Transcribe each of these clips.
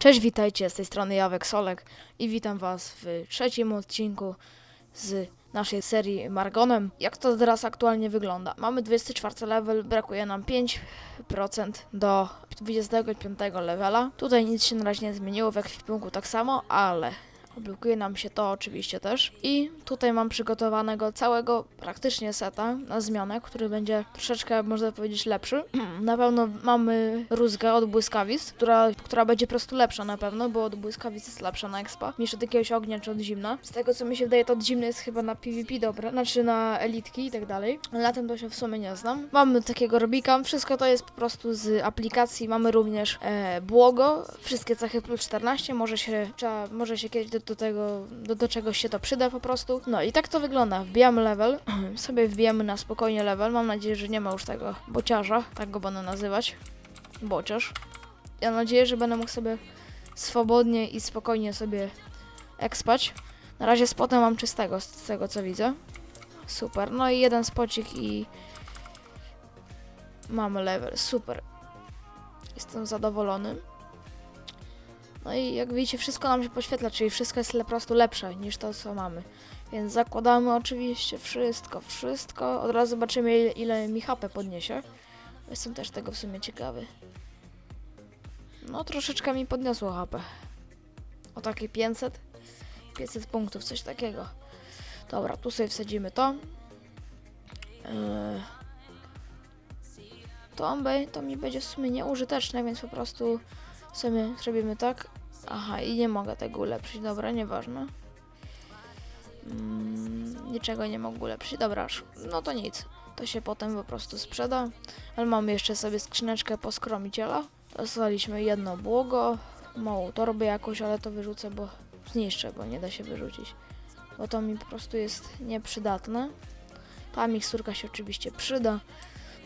Cześć, witajcie, z tej strony Jawek Solek i witam was w trzecim odcinku z naszej serii Margonem. Jak to teraz aktualnie wygląda? Mamy 24 level, brakuje nam 5% do 25 levela. Tutaj nic się na razie nie zmieniło, w ekwipunku tak samo, ale Blokuje nam się to oczywiście też. I tutaj mam przygotowanego całego praktycznie seta na zmianę, który będzie troszeczkę, można powiedzieć, lepszy. na pewno mamy rózgę od błyskawic, która, która będzie po prostu lepsza na pewno, bo od błyskawic jest lepsza na expa niż od jakiegoś ognia czy od zimna. Z tego co mi się wydaje, to od zimny jest chyba na PvP dobre, znaczy na elitki i tak dalej. Ale na tym to się w sumie nie znam. Mamy takiego robika, wszystko to jest po prostu z aplikacji. Mamy również e, błogo, wszystkie cechy plus 14, może się, trzeba, może się kiedyś do, do tego, do, do czegoś się to przyda po prostu. No i tak to wygląda. Wbijamy level, sobie wbijamy na spokojnie level. Mam nadzieję, że nie ma już tego bociarza, tak go będę nazywać. Bociarz. Ja mam nadzieję, że będę mógł sobie swobodnie i spokojnie sobie ekspać. Na razie spotę mam czystego, z tego co widzę. Super. No i jeden spocik i mamy level. Super. Jestem zadowolony. No i jak widzicie, wszystko nam się poświetla, czyli wszystko jest po prostu lepsze niż to, co mamy. Więc zakładamy oczywiście wszystko, wszystko. Od razu zobaczymy, ile, ile mi HP podniesie. Jestem też tego w sumie ciekawy. No, troszeczkę mi podniosło HP. O takie 500. 500 punktów, coś takiego. Dobra, tu sobie wsadzimy to. Yy. To, to mi będzie w sumie nieużyteczne, więc po prostu sobie zrobimy tak. Aha, i nie mogę tego ulepszyć. Dobra, nieważne. Mm, niczego nie mogę ulepszyć. Dobra, no to nic. To się potem po prostu sprzeda. Ale mamy jeszcze sobie skrzyneczkę po skromiciela. Dostaliśmy jedno błogo, małą torbę jakąś, ale to wyrzucę, bo zniszczę, bo nie da się wyrzucić. Bo to mi po prostu jest nieprzydatne. Ta miksturka się oczywiście przyda.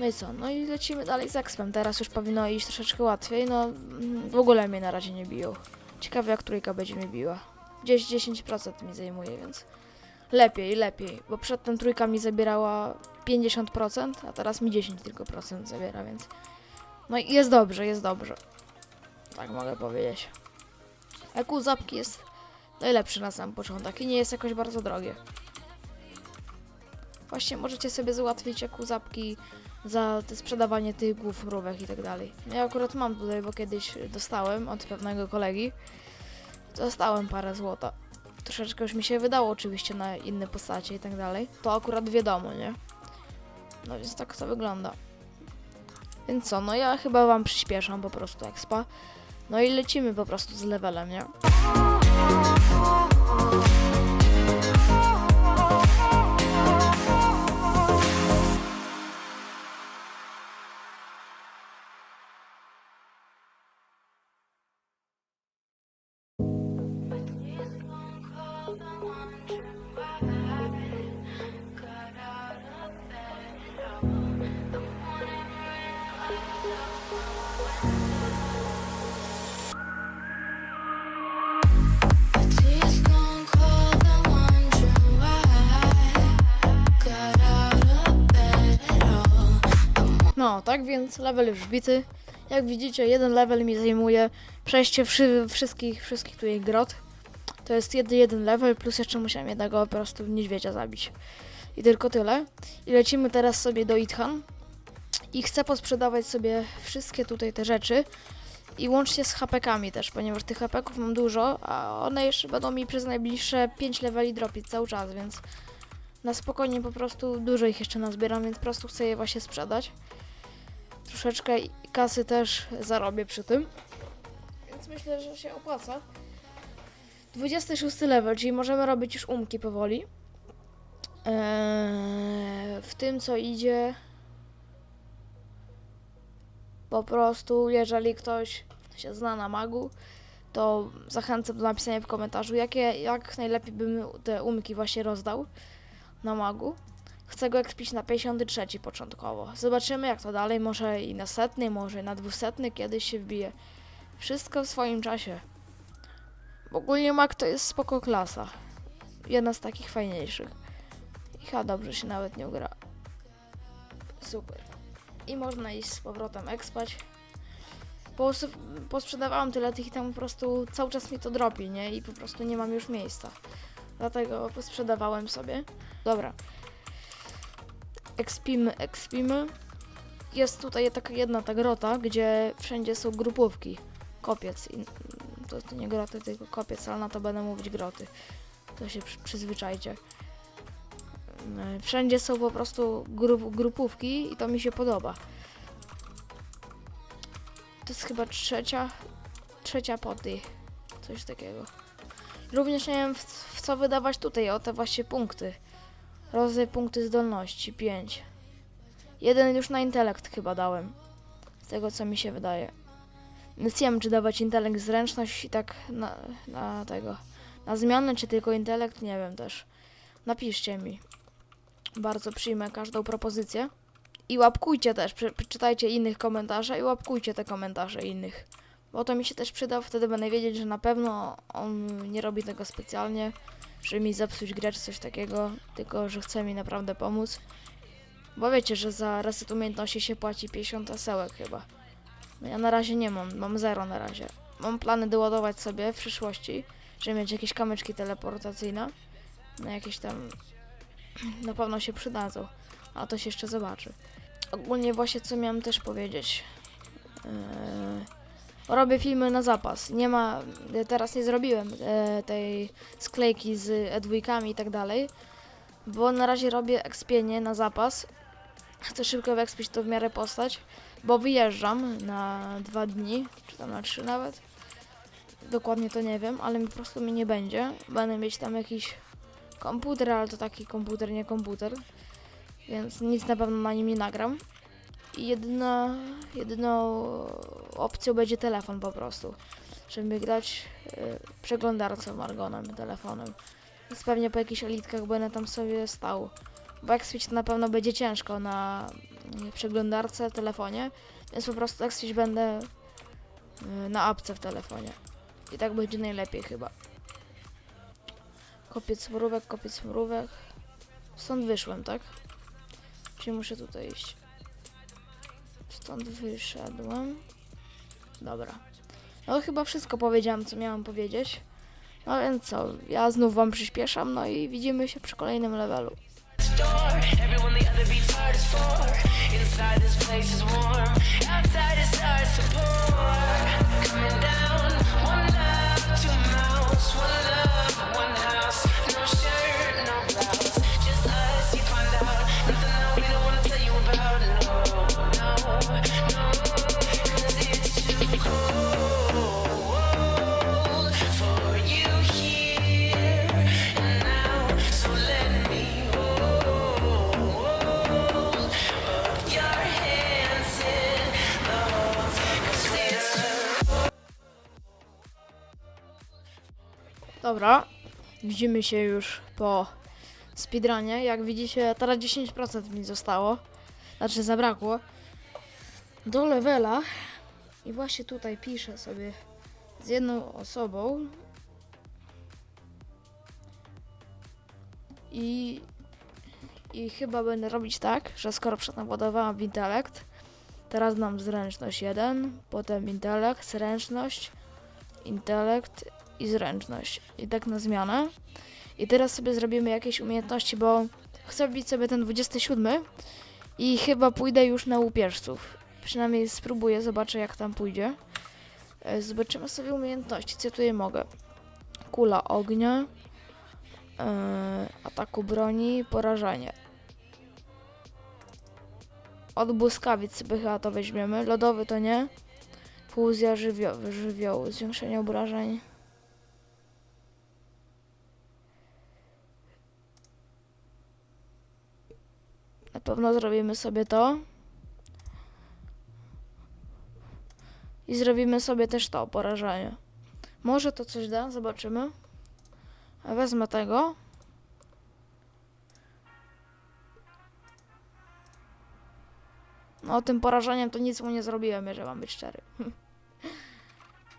No i co? No i lecimy dalej z expem. Teraz już powinno iść troszeczkę łatwiej. No mm, w ogóle mnie na razie nie biją. Ciekawe jak trójka będzie mnie biła. Gdzieś 10% mi zajmuje, więc lepiej, lepiej. Bo przedtem trójka mi zabierała 50%, a teraz mi 10 tylko procent zabiera, więc no i jest dobrze, jest dobrze. Tak mogę powiedzieć. EQ zapki jest najlepszy na sam początek i nie jest jakoś bardzo drogie. Właśnie możecie sobie załatwić EQ zapki za sprzedawanie tych głów mrówek i tak dalej. Ja akurat mam tutaj, bo kiedyś dostałem od pewnego kolegi. Dostałem parę złota. Troszeczkę już mi się wydało oczywiście na inne postacie i tak dalej. To akurat wiadomo, nie? No więc tak to wygląda. Więc co, no ja chyba wam przyspieszam po prostu expa. No i lecimy po prostu z levelem, nie? No, tak więc level już wbity. Jak widzicie, jeden level mi zajmuje przejście wszy wszystkich, wszystkich tutaj grot. To jest jeden, jeden level, plus jeszcze musiałem jednego po prostu niedźwiedzia zabić. I tylko tyle. I lecimy teraz sobie do Ithan. I chcę posprzedawać sobie wszystkie tutaj te rzeczy. I łącznie z hapekami też, ponieważ tych hapeków mam dużo, a one jeszcze będą mi przez najbliższe 5 leveli dropić cały czas, więc na spokojnie po prostu dużo ich jeszcze nazbieram, więc po prostu chcę je właśnie sprzedać troszeczkę kasy też zarobię przy tym. Więc myślę, że się opłaca. 26 level, czyli możemy robić już umki powoli. Eee, w tym co idzie. Po prostu, jeżeli ktoś się zna na magu, to zachęcam do napisania w komentarzu, jakie, jak najlepiej bym te umki właśnie rozdał na magu. Chcę go ekspić na 53 początkowo. Zobaczymy jak to dalej, może i na setny, może na dwusetny kiedyś się wbije. Wszystko w swoim czasie. Ogólnie Mac to jest spoko klasa. Jedna z takich fajniejszych. I chyba dobrze się nawet nie gra. Super. I można iść z powrotem ekspać. po, posprzedawałam tyle tych i tam po prostu cały czas mi to dropi, nie? I po prostu nie mam już miejsca. Dlatego posprzedawałem sobie. Dobra. Ekspimy, ekspimy. Jest tutaj taka jedna ta grota, gdzie wszędzie są grupówki. Kopiec. I, to, to nie groty, tylko kopiec, ale na to będę mówić groty. To się przy, przyzwyczajcie. Yy, Wszędzie są po prostu grup, grupówki i to mi się podoba. To jest chyba trzecia, trzecia po tej. Coś takiego. Również nie wiem w, w co wydawać tutaj, o te właśnie punkty. Rodzaj punkty zdolności, 5. Jeden już na intelekt chyba dałem. Z tego co mi się wydaje. Więc nie wiem, czy dawać intelekt, zręczność i tak na, na tego. Na zmianę, czy tylko intelekt, nie wiem też. Napiszcie mi. Bardzo przyjmę każdą propozycję. I łapkujcie też, prze- przeczytajcie innych komentarzy i łapkujcie te komentarze innych. Bo to mi się też przyda, wtedy będę wiedzieć, że na pewno on nie robi tego specjalnie, żeby mi zepsuć grę czy coś takiego, tylko że chce mi naprawdę pomóc. Bo wiecie, że za reset umiejętności się płaci 50 asełek chyba. No ja na razie nie mam, mam zero na razie. Mam plany doładować sobie w przyszłości, żeby mieć jakieś kamyczki teleportacyjne. Na jakieś tam na pewno się przydadzą, a to się jeszcze zobaczy. Ogólnie właśnie co miałem też powiedzieć. Yy, robię filmy na zapas. Nie ma, teraz nie zrobiłem e, tej sklejki z E2 i tak dalej, bo na razie robię ekspienie na zapas. Chcę szybko wyekspić to w miarę postać, bo wyjeżdżam na dwa dni, czy tam na trzy nawet. Dokładnie to nie wiem, ale mi po prostu mi nie będzie. Będę mieć tam jakiś komputer, ale to taki komputer, nie komputer. Więc nic na pewno na nim nie nagram. I jedyna, jedyną opcją będzie telefon po prostu. Żeby grać y, przeglądarką Margonem, telefonem. Więc pewnie po jakichś elitkach będę tam sobie stał. Bo to na pewno będzie ciężko na y, przeglądarce, telefonie. Więc po prostu jak będę y, na apce w telefonie. I tak będzie najlepiej chyba. Kopiec mrówek, kopiec mrówek. Stąd wyszłem, tak? Czyli muszę tutaj iść. Stąd wyszedłem. Dobra. No chyba wszystko powiedziałam, co miałam powiedzieć. No więc co, ja znów wam przyspieszam, no i widzimy się przy kolejnym levelu. is. Dobra, widzimy się już po speedrunie. Jak widzicie, teraz 10% mi zostało. Znaczy zabrakło. Do levela. I właśnie tutaj piszę sobie z jedną osobą. I, I chyba będę robić tak, że skoro przenabudowałam w intelekt, teraz mam zręczność 1, potem intelekt, zręczność, intelekt i zręczność. I tak na zmianę. I teraz sobie zrobimy jakieś umiejętności, bo chcę wbić sobie ten 27 i chyba pójdę już na łupieżców. Przynajmniej spróbuję, zobaczę jak tam pójdzie. E, Zobaczymy sobie umiejętności, co ja tutaj mogę. Kula ognia, e, ataku broni, porażenie. Od błyskawic sobie chyba to weźmiemy. Lodowy to nie. Fuzja żywiołu, zwiększenie obrażeń. Na pewno zrobimy sobie to. I zrobimy sobie też to porażenie. Może to coś da, zobaczymy. Wezmę tego. No tym porażeniem to nic mu nie zrobiłem, jeżeli mam być szczery.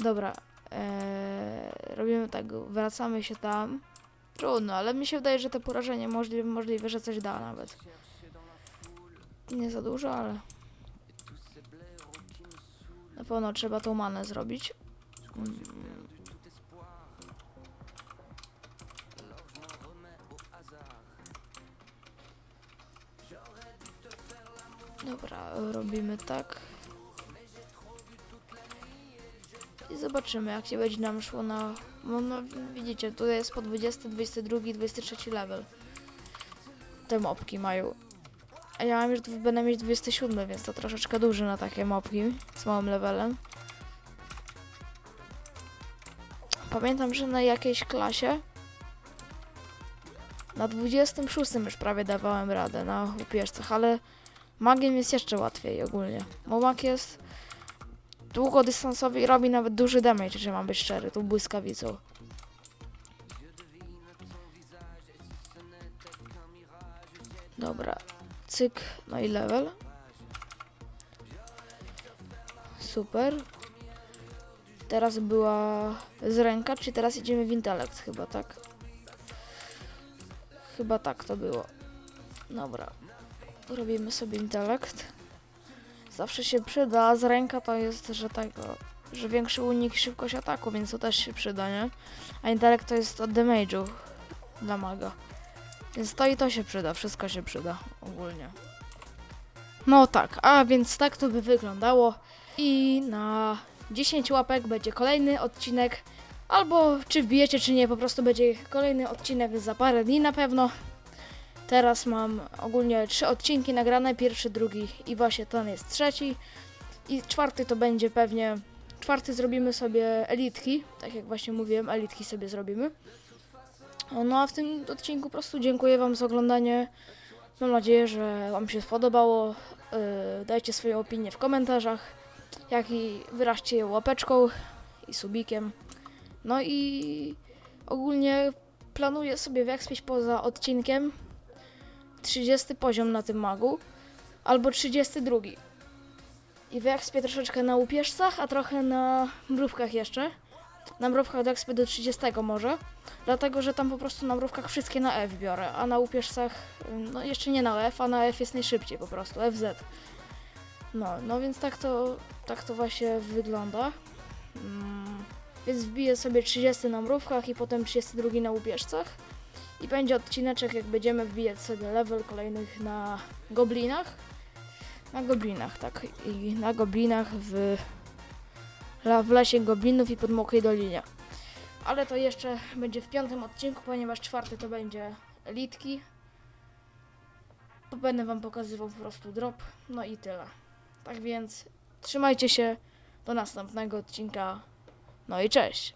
Dobra. Eee, robimy tak, wracamy się tam. Trudno, ale mi się wydaje, że to porażenie możliwe, możliwe, że coś da nawet. Nie za dużo, ale... Na pewno trzeba tą manę zrobić. Mm. Dobra, robimy tak. I zobaczymy, jak się będzie nam szło na... No, no widzicie, tutaj jest po 20, 22, 23 level. Te mopki mają. A ja mam już, będę mieć 27, więc to troszeczkę duży na takie mopki z małym levelem. Pamiętam, że na jakiejś klasie na 26 już prawie dawałem radę na łupieżcach, ale magiem jest jeszcze łatwiej ogólnie. Bo mag jest długodystansowy i robi nawet duży damage, że mam być szczery, tą błyskawicą. Cyk, no i level. Super. Teraz była z ręka, czy teraz idziemy w intelekt chyba, tak? Chyba tak to było. Dobra. Robimy sobie intelekt. Zawsze się przyda, a z ręka to jest, że tego, że większy unik i szybkość ataku, więc to też się przyda, nie? A intelekt to jest od damage'u dla maga. Więc to i to się przyda, wszystko się przyda ogólnie. No tak, a więc tak to by wyglądało. I na 10 łapek będzie kolejny odcinek. Albo czy wbijecie, czy nie, po prostu będzie kolejny odcinek za parę dni na pewno. Teraz mam ogólnie trzy odcinki nagrane, pierwszy, drugi i właśnie ten jest trzeci. I czwarty to będzie pewnie, czwarty zrobimy sobie elitki, tak jak właśnie mówiłem, elitki sobie zrobimy. No a w tym odcinku po prostu dziękuję Wam za oglądanie. Mam nadzieję, że Wam się spodobało. Yy, dajcie swoje opinie w komentarzach, jak i wyraźcie je łapeczką i subikiem. No i ogólnie planuję sobie wekspić poza odcinkiem 30 poziom na tym magu, albo 32. I wyekspię troszeczkę na łupieżcach, a trochę na mrówkach jeszcze. Na mrówkach doekspię do 30 może, dlatego że tam po prostu na mrówkach wszystkie na F biorę, a na łupieżcach, ym, no jeszcze nie na F, a na F jest najszybciej po prostu, FZ. No, no więc tak to, tak to właśnie wygląda. Mm, więc wbiję sobie 30 na mrówkach i potem 32 na łupieżcach. I będzie odcineczek, jak będziemy wbijać sobie level kolejnych na goblinach. Na goblinach, tak. I na goblinach w, w lesie goblinów i pod Mokrej Dolinie. Ale to jeszcze będzie w piątym odcinku, ponieważ czwarty to będzie elitki. To będę wam pokazywał po prostu drop. No i tyle. Tak więc trzymajcie się do następnego odcinka. No i cześć!